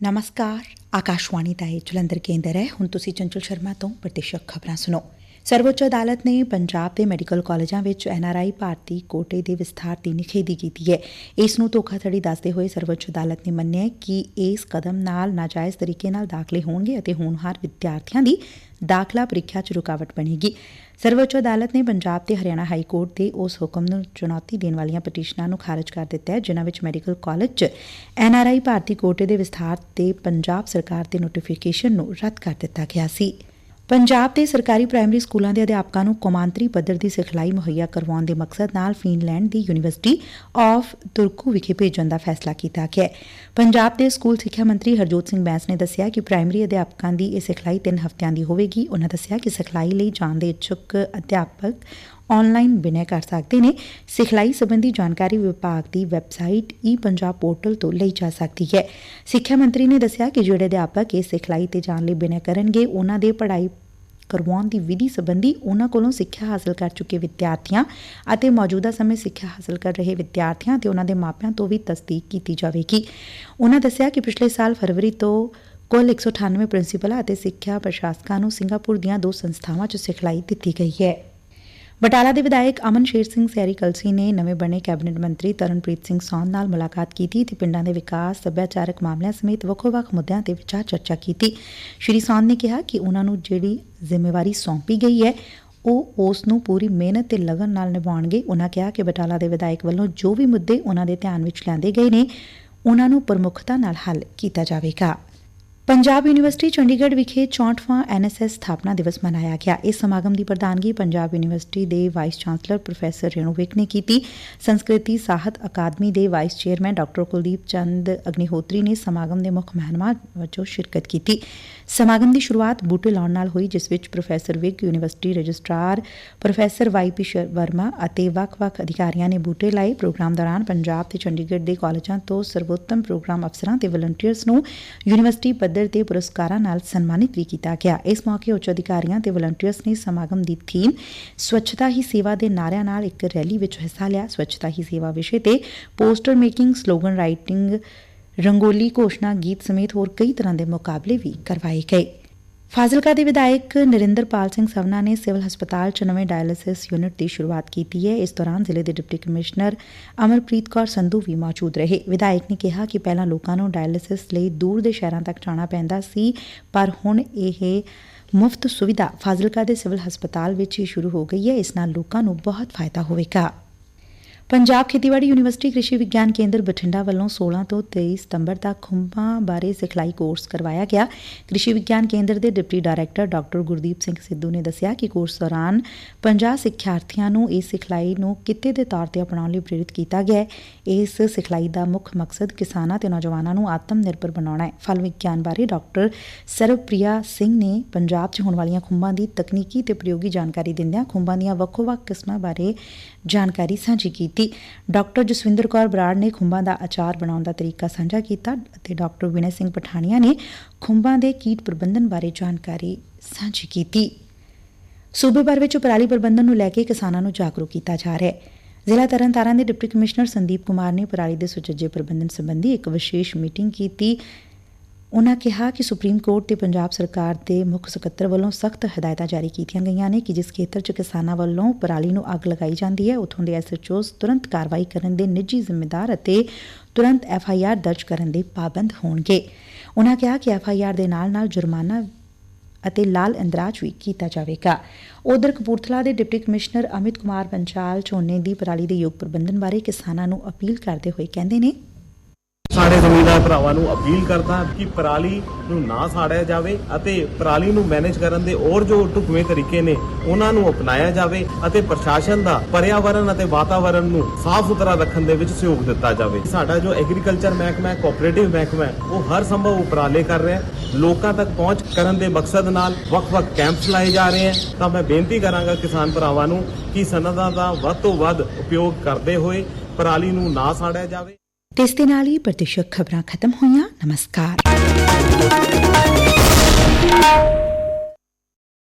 ਨਮਸਕਾਰ ਆਕਾਸ਼ਵਾਣੀ ਦਾ ਇਹ ਜਲੰਧਰ ਕੇਂਦਰ ਹੈ ਹੁਣ ਤੁਸੀਂ ਚੰਚਲ ਸ਼ਰਮਾ ਤੋਂ ਪ੍ਰਤੀਸ਼ਕ ਖਬਰਾਂ ਸੁਣੋ ਸਰਵਉੱਚ ਅਦਾਲਤ ਨੇ ਪੰਜਾਬ ਦੇ ਮੈਡੀਕਲ ਕਾਲਜਾਂ ਵਿੱਚ ਐਨਆਰਆਈ ਭਾਰਤੀ ਕੋਟੇ ਦੇ ਵਿਸਥਾਰ ਦੀ ਨਿਖੇਧੀ ਕੀਤੀ ਹੈ ਇਸ ਨੂੰ ਧੋਖਾਧੜੀ ਦੱਸਦੇ ਹੋਏ ਸਰਵਉੱਚ ਅਦਾਲਤ ਨੇ ਮੰਨਿਆ ਕਿ ਇਸ ਕਦਮ ਨਾਲ ਨਾਜਾਇਜ਼ ਤਰੀਕੇ ਨਾਲ ਦਾਖਲੇ ਹੋਣਗੇ ਅਤੇ ਹੋਣਹਾਰ ਵਿਦਿਆਰਥੀਆਂ ਦੀ ਦਾਖਲਾ ਪ੍ਰੀਖਿਆ 'ਚ ਰੁਕਾਵਟ ਬਣੇਗੀ। ਸਰਵਉੱਚ ਅਦਾਲਤ ਨੇ ਪੰਜਾਬ ਤੇ ਹਰਿਆਣਾ ਹਾਈ ਕੋਰਟ ਦੇ ਉਸ ਹੁਕਮ ਨੂੰ ਚੁਣੌਤੀ ਦੇਣ ਵਾਲੀਆਂ ਪਟੀਸ਼ਨਾਂ ਨੂੰ ਖਾਰਜ ਕਰ ਦਿੱਤਾ ਹੈ, ਜਿਨ੍ਹਾਂ ਵਿੱਚ ਮੈਡੀਕਲ ਕਾਲਜ 'ਚ ਐਨਆਰਆਈ ਭਾਰਤੀ ਕੋਟੇ ਦੇ ਵਿਸਥਾਰ ਤੇ ਪੰਜਾਬ ਸਰਕਾਰ ਦੇ ਨੋਟੀਫਿਕੇਸ਼ਨ ਨੂੰ ਰੱਦ ਕਰ ਦਿੱਤਾ ਗਿਆ ਸੀ। ਪੰਜਾਬ ਦੇ ਸਰਕਾਰੀ ਪ੍ਰਾਇਮਰੀ ਸਕੁਲਾਂ ਦੇ ਅਧਿਆਪਕਾਂ ਨੂੰ ਕੌਮਾਂਤਰੀ ਪੱਧਰ ਦੀ ਸਿਖਲਾਈ ਮੁਹੱਈਆ ਕਰਵਾਉਣ ਦੇ ਮਕਸਦ ਨਾਲ ਫਿਨਲੈਂਡ ਦੀ ਯੂਨੀਵਰਸਿਟੀ ਆਫ ਤੁਰਕੂ ਵਿਖੇ ਭੇਜਣ ਦਾ ਫੈਸਲਾ ਕੀਤਾ ਗਿਆ ਹੈ। ਪੰਜਾਬ ਦੇ ਸਕੂਲ ਸਿੱਖਿਆ ਮੰਤਰੀ ਹਰਜੋਤ ਸਿੰਘ ਬੈਂਸ ਨੇ ਦੱਸਿਆ ਕਿ ਪ੍ਰਾਇਮਰੀ ਅਧਿਆਪਕਾਂ ਦੀ ਇਹ ਸਿਖਲਾਈ 3 ਹਫ਼ਤਿਆਂ ਦੀ ਹੋਵੇਗੀ। ਉਨ੍ਹਾਂ ਦੱਸਿਆ ਕਿ ਸਿਖਲਾਈ ਲਈ ਜਾਣ ਦੇ ਇੱਛੁਕ ਅਧਿਆਪਕ ਆਨਲਾਈਨ ਬਿਨੈ ਕਰ ਸਕਦੇ ਨੇ। ਸਿਖਲਾਈ ਸੰਬੰਧੀ ਜਾਣਕਾਰੀ ਵਿਭਾਗ ਦੀ ਵੈਬਸਾਈਟ ਈ ਪੰਜਾਬ ਪੋਰਟਲ ਤੋਂ ਲਈ ਜਾ ਸਕਦੀ ਹੈ। ਸਿੱਖਿਆ ਮੰਤਰੀ ਨੇ ਦੱਸਿਆ ਕਿ ਜਿਹੜੇ ਅਧਿਆਪਕ ਇਸ ਸਿਖਲਾਈ ਤੇ ਜਾਣ ਲਈ ਬਿਨੈ ਕਰਨਗੇ, ਉਹਨਾਂ ਦੇ ਪੜ੍ਹਾਈ ਕਰਵਾਉਣ ਦੀ ਵਿਧੀ ਸੰਬੰਧੀ ਉਹਨਾਂ ਕੋਲੋਂ ਸਿੱਖਿਆ ਹਾਸਲ ਕਰ ਚੁੱਕੇ ਵਿਦਿਆਰਥੀਆਂ ਅਤੇ ਮੌਜੂਦਾ ਸਮੇਂ ਸਿੱਖਿਆ ਹਾਸਲ ਕਰ ਰਹੇ ਵਿਦਿਆਰਥੀਆਂ ਤੇ ਉਹਨਾਂ ਦੇ ਮਾਪਿਆਂ ਤੋਂ ਵੀ ਤਸਦੀਕ ਕੀਤੀ ਜਾਵੇਗੀ। ਉਹਨਾਂ ਦੱਸਿਆ ਕਿ ਪਿਛਲੇ ਸਾਲ ਫਰਵਰੀ ਤੋਂ ਕੁੱਲ 198 ਪ੍ਰਿੰਸੀਪਲਾਂ ਅਤੇ ਸਿੱਖਿਆ ਪ੍ਰਸ਼ਾਸਕਾਂ ਨੂੰ ਸਿੰਗਾਪੁਰ ਦੀਆਂ ਦੋ ਸੰਸਥਾਵਾਂ 'ਚ ਸਿਖਲਾਈ ਦਿੱਤੀ ਗਈ ਹੈ। ਬਟਾਲਾ ਦੇ ਵਿਧਾਇਕ ਅਮਨ ਸ਼ੇਰ ਸਿੰਘ ਸੈਰੀ ਕਲਸੀ ਨੇ ਨਵੇਂ ਬਣੇ ਕੈਬਨਿਟ ਮੰਤਰੀ ਤਰਨਪ੍ਰੀਤ ਸਿੰਘ ਸੌਨ ਨਾਲ ਮੁਲਾਕਾਤ ਕੀਤੀ ਤੇ ਪਿੰਡਾਂ ਦੇ ਵਿਕਾਸ, ਸੱਭਿਆਚਾਰਕ ਮਾਮਲਿਆਂ ਸਮੇਤ ਵੱਖੋ-ਵੱਖ ਮੁੱਦਿਆਂ ਤੇ ਵਿਚਾਰ ਚਰਚਾ ਕੀਤੀ। ਸ਼੍ਰੀ ਸੌਨ ਨੇ ਕਿਹਾ ਕਿ ਉਹਨਾਂ ਨੂੰ ਜਿਹੜੀ ਜ਼ਿੰਮੇਵਾਰੀ ਸੌਂਪੀ ਗਈ ਹੈ, ਉਹ ਉਸ ਨੂੰ ਪੂਰੀ ਮਿਹਨਤ ਤੇ ਲਗਨ ਨਾਲ ਨਿਭਾਉਣਗੇ। ਉਹਨਾਂ ਕਿਹਾ ਕਿ ਬਟਾਲਾ ਦੇ ਵਿਧਾਇਕ ਵੱਲੋਂ ਜੋ ਵੀ ਮੁੱਦੇ ਉਹਨਾਂ ਦੇ ਧਿਆਨ ਵਿੱਚ ਲਿਆਂਦੇ ਗਏ ਨੇ, ਉਹਨਾਂ ਨੂੰ ਪ੍ਰਮੁੱਖਤਾ ਨਾਲ ਹੱਲ ਕੀਤਾ ਜਾਵੇਗਾ। ਪੰਜਾਬ ਯੂਨੀਵਰਸਿਟੀ ਚੰਡੀਗੜ੍ਹ ਵਿਖੇ 64ਵਾਂ ਐਨਐਸਐਸ ਸਥਾਪਨਾ ਦਿਵਸ ਮਨਾਇਆ ਗਿਆ। ਇਸ ਸਮਾਗਮ ਦੀ ਪ੍ਰਧਾਨਗੀ ਪੰਜਾਬ ਯੂਨੀਵਰਸਿਟੀ ਦੇ vice chancellor professor Renu Vig ਨੇ ਕੀਤੀ। ਸੰਸਕ੍ਰਿਤੀ ਸਾਹਿਤ ਅਕਾਦਮੀ ਦੇ vice chairman doctor Kuldeep Chand Agnihotri ਨੇ ਸਮਾਗਮ ਦੇ ਮੁੱਖ ਮਹਿਮਾਨ ਵਜੋਂ ਸ਼ਿਰਕਤ ਕੀਤੀ। ਸਮਾਗਮ ਦੀ ਸ਼ੁਰੂਆਤ ਬੂਟੇ ਲਾਉਣ ਨਾਲ ਹੋਈ, ਜਿਸ ਵਿੱਚ professor Vig university registrar professor YP Verma ਅਤੇ ਵੱਖ-ਵੱਖ ਅਧਿਕਾਰੀਆਂ ਨੇ ਬੂਟੇ ਲਾਏ। ਪ੍ਰੋਗਰਾਮ ਦੌਰਾਨ ਪੰਜਾਬ ਤੇ ਚੰਡੀਗੜ੍ਹ ਦੇ ਕਾਲਜਾਂ ਤੋਂ ਸਰਵੋਤਮ ਪ੍ਰੋਗਰਾਮ ਅਫਸਰਾਂ ਤੇ ਵਲੰਟੀਅਰਸ ਨੂੰ ਯੂਨੀਵਰਸਿਟੀ ਪੱਧਰ ਤੇ ਪੁਰਸਕਾਰਾਂ ਨਾਲ ਸਨਮਾਨਿਤ ਵੀ ਕੀਤਾ ਗਿਆ। ਇਸ ਮੌਕੇ ਉੱਚ ਅਧਿਕਾਰੀਆਂ ਤੇ ਵਲੰਟੀਅਰਸ ਨੇ ਸਮਾਗਮ ਦੀ ਥੀਮ ਸਵੱਛਤਾ ਹੀ ਸੇਵਾ ਦੇ ਨਾਰਿਆਂ ਨਾਲ ਇੱਕ ਰੈਲੀ ਵਿੱਚ ਹਿੱਸਾ ਲਿਆ। ਸਵੱਛਤਾ ਹੀ ਸੇਵਾ ਵਿਸ਼ੇ ਤੇ poster making, slogan writing rangoli, ਘੋਸ਼ਣਾ, ਗੀਤ ਸਮੇਤ ਹੋਰ ਕਈ ਤਰ੍ਹਾਂ ਦੇ ਮੁਕਾਬਲੇ ਵੀ ਕਰਵਾਏ ਗਏ। ਫਾਜ਼ਿਲਕਾ ਦੇ ਵਿਧਾਇਕ ਨਰਿੰਦਰਪਾਲ ਸਿੰਘ ਸਵਨਾ ਨੇ ਸਿਵਲ ਹਸਪਤਾਲ ਚ ਨਵੇਂ ਡਾਇਲਿਸਿਸ ਯੂਨਿਟ ਦੀ ਸ਼ੁਰੂਆਤ ਕੀਤੀ ਹੈ। ਇਸ ਦੌਰਾਨ ਜ਼ਿਲ੍ਹੇ ਦੇ ਡਿਪਟੀ ਕਮਿਸ਼ਨਰ ਅਮਰਪ੍ਰੀਤ ਕੌਰ ਸੰਧੂ ਵੀ ਮੌਜੂਦ ਰਹੇ। ਵਿਧਾਇਕ ਨੇ ਕਿਹਾ ਕਿ ਪਹਿਲਾਂ ਲੋਕਾਂ ਨੂੰ ਡਾਇਲਿਸਿਸ ਲਈ ਦੂਰ ਦੇ ਸ਼ਹਿਰਾਂ ਤੱਕ ਜਾਣਾ ਪੈਂਦਾ ਸੀ, ਪਰ ਹੁਣ ਇਹ ਮੁਫਤ ਸੁਵਿਧਾ ਫਾਜ਼ਿਲਕਾ ਦੇ ਸਿਵਲ ਹਸਪਤਾਲ ਵਿੱਚ ਹੀ ਸ਼ੁਰੂ ਹੋ ਗਈ ਹੈ। ਇਸ ਨਾਲ ਲੋਕਾਂ ਨੂੰ ਬਹੁਤ ਫਾਇਦਾ ਹੋਵੇਗਾ। ਪੰਜਾਬ ਖੇਤੀਬਾੜੀ ਯੂਨੀਵਰਸਿਟੀ ਕ੍ਰਿਸ਼ੀ ਵਿਗਿਆਨ ਕੇਂਦਰ ਬਠਿੰਡਾ ਵੱਲੋਂ 16 ਤੋਂ 23 ਸਤੰਬਰ ਤੱਕ ਖੁੰਭਾਂ ਬਾਰੇ ਸਿਖਲਾਈ ਕੋਰਸ ਕਰਵਾਇਆ ਗਿਆ। ਕ੍ਰਿਸ਼ੀ ਵਿਗਿਆਨ ਕੇਂਦਰ ਦੇ deputy director doctor Gurdeep Singh Sidhu ਨੇ ਦੱਸਿਆ ਕਿ ਕੋਰਸ ਦੌਰਾਨ 50 ਸਿੱਖਿਆਰਥੀਆਂ ਨੂੰ ਇਸ ਸਿਖਲਾਈ ਨੂੰ ਕਿੱਤੇ ਦੇ ਤੌਰ ਤੇ ਅਪਣਾਉਣ ਲਈ ਪ੍ਰੇਰਿਤ ਕੀਤਾ ਗਿਆ ਇਸ ਸਿਖਲਾਈ ਦਾ ਮੁੱਖ ਮਕਸਦ ਕਿਸਾਨਾਂ ਤੇ ਨੌਜਵਾਨਾਂ ਨੂੰ ਆਤਮ ਨਿਰਭਰ ਬਣਾਉਣਾ ਹੈ। ਫਲ ਵਿਗਿਆਨ ਬਾਰੇ ਡਾਕਟਰ ਸਰਵਪ੍ਰਿਆ ਸਿੰਘ ਨੇ ਪੰਜਾਬ 'ਚ ਹੋਣ ਵਾਲੀਆਂ ਖੁੰਭਾਂ ਦੀ ਤਕਨੀਕੀ ਤੇ ਪ੍ਰਯੋਗੀ ਜਾਣਕਾਰੀ ਦਿੰਦਿਆਂ ਖੁੰਭਾਂ ਦੀਆਂ ਵੱਖੋ-ਵੱਖ ਕਿਸਮਾਂ ਬਾਰੇ ਜਾਣਕਾਰੀ ਸਾਂਝੀ ਕੀਤੀ। ਡਾਕਟਰ ਜਸਵਿੰਦਰ ਕੌਰ ਬਰਾੜ ਨੇ ਖੁੰਭਾਂ ਦਾ ਅਚਾਰ ਬਣਾਉਣ ਦਾ ਤਰੀਕਾ ਸਾਂਝਾ ਕੀਤਾ ਅਤੇ ਡਾਕਟਰ ਵਿਨੈ ਸਿੰਘ ਪਠਾਨੀਆ ਨੇ ਖੁੰਭਾਂ ਦੇ ਕੀਟ ਪ੍ਰਬੰਧਨ ਬਾਰੇ ਜਾਣਕਾਰੀ ਸਾਂਝੀ ਕੀਤੀ। ਸੂਬੇ ਭਰ ਵਿੱਚ ਪਰਾਲੀ ਪ੍ਰਬੰਧਨ ਨੂੰ ਲੈ ਕੇ ਕਿਸਾਨਾਂ ਨੂੰ ਜਾਗਰੂਕ ਕੀਤਾ ਜਾ ਰਿਹਾ ਹੈ। ਜ਼ਿਲ੍ਹਾ ਤਰਨਤਾਰਨ ਦੇ ਡਿਪਟੀ ਕਮਿਸ਼ਨਰ ਸੰਦੀਪ ਕੁਮਾਰ ਨੇ ਪਰਾਲੀ ਦੇ ਸੁਚੱਜੇ ਪ੍ਰਬੰਧਨ ਸੰਬੰਧੀ ਇੱਕ ਵਿਸ਼ੇਸ਼ ਮੀਟਿੰਗ ਕੀਤੀ। ਉਨ੍ਹਾਂ ਕਿਹਾ ਕਿ ਸੁਪਰੀਮ ਕੋਰਟ ਤੇ ਪੰਜਾਬ ਸਰਕਾਰ ਦੇ ਮੁੱਖ ਸਕੱਤਰ ਵੱਲੋਂ ਸਖਤ ਹਦਾਇਤਾਂ ਜਾਰੀ ਕੀਤੀਆਂ ਗਈਆਂ ਨੇ ਕਿ ਜਿਸ ਖੇਤਰ 'ਚ ਕਿਸਾਨਾਂ ਵੱਲੋਂ ਪਰਾਲੀ ਨੂੰ ਅੱਗ ਲਗਾਈ ਜਾਂਦੀ ਹੈ, ਉਥੋਂ ਦੇ ਐਸਐਚਓਸ ਤੁਰੰਤ ਕਾਰਵਾਈ ਕਰਨ ਦੇ ਨਿੱਜੀ ਜ਼ਿੰਮੇਦਾਰ ਅਤੇ ਤੁਰੰਤ ਐਫਆਈਆਰ ਦਰਜ ਕਰਨ ਦੇ ਪਾਬੰਦ ਹੋਣਗੇ। ਉਨ੍ਹਾਂ ਕਿਹਾ ਕਿ ਐਫਆਈਆਰ ਦੇ ਨਾਲ-ਨਾਲ ਜੁਰਮਾਨਾ ਅਤੇ ਲਾਲ ਇੰਦਰਾਜ ਵੀ ਕੀਤਾ ਜਾਵੇਗਾ। ਉਧਰ ਕਪੂਰਥਲਾ ਦੇ ਡਿਪਟੀ ਕਮਿਸ਼ਨਰ ਅਮਿਤ ਕੁਮਾਰ ਪੰਚਾਲ ਝੋਨੇ ਦੀ ਪਰਾਲੀ ਦੇ ਯੋਗ ਪ੍ਰਬੰਧਨ ਬਾਰੇ ਕਿਸਾਨਾਂ ਨੂੰ ਅਪੀਲ ਕਰਦੇ ਹੋਏ ਕਹਿੰਦੇ ਨੇ ਸਾਡੇ ਜ਼ਮੀਨਦਾਰ ਭਰਾਵਾਂ ਨੂੰ ਅਪੀਲ ਕਰਦਾ ਕਿ ਪਰਾਲੀ ਨੂੰ ਨਾ ਸਾੜਿਆ ਜਾਵੇ ਅਤੇ ਪਰਾਲੀ ਨੂੰ ਮੈਨੇਜ ਕਰਨ ਦੇ ਹੋਰ ਜੋ ਢੁਕਵੇਂ ਤਰੀਕੇ ਨੇ, ਉਹਨਾਂ ਨੂੰ ਅਪਣਾਇਆ ਜਾਵੇ ਅਤੇ ਪ੍ਰਸ਼ਾਸਨ ਦਾ ਪਰਿਆਵਰਣ ਅਤੇ ਵਾਤਾਵਰਣ ਨੂੰ ਸਾਫ਼ ਸੁਥਰਾ ਰੱਖਣ ਦੇ ਵਿੱਚ ਸਹਿਯੋਗ ਦਿੱਤਾ ਜਾਵੇ। ਸਾਡਾ ਜੋ ਐਗਰੀਕਲਚਰ ਮਹਿਕਮਾ ਹੈ ਕੋਆਪਰੇਟਿਵ ਮਹਿਕਮਾ ਹੈ, ਉਹ ਹਰ ਸੰਭਵ ਉਪਰਾਲੇ ਕਰ ਰਿਹਾ ਹੈ। ਲੋਕਾਂ ਤੱਕ ਪਹੁੰਚ ਕਰਨ ਦੇ ਮਕਸਦ ਨਾਲ ਵੱਖ-ਵੱਖ ਕੈਂਪਸ ਲਾਏ ਜਾ ਰਹੇ ਹਨ। ਤਾਂ ਮੈਂ ਬੇਨਤੀ ਕਰਾਂਗਾ ਕਿਸਾਨ ਭਰਾਵਾਂ ਨੂੰ ਕਿ ਸਨਦਾਂ ਦਾ ਵੱਧ ਤੋਂ ਵੱਧ ਉਪਯੋਗ ਕਰਦੇ ਹੋਏ ਪਰਾਲੀ ਨੂੰ ਨਾ ਸਾੜਿਆ ਜਾਵੇ। ਤੇ ਇਸ ਦੇ ਨਾਲ ਹੀ ਪ੍ਰਤੀਸ਼ਤ ਖਬਰਾਂ ਖਤਮ ਹੋਈਆਂ। ਨਮਸਕਾਰ।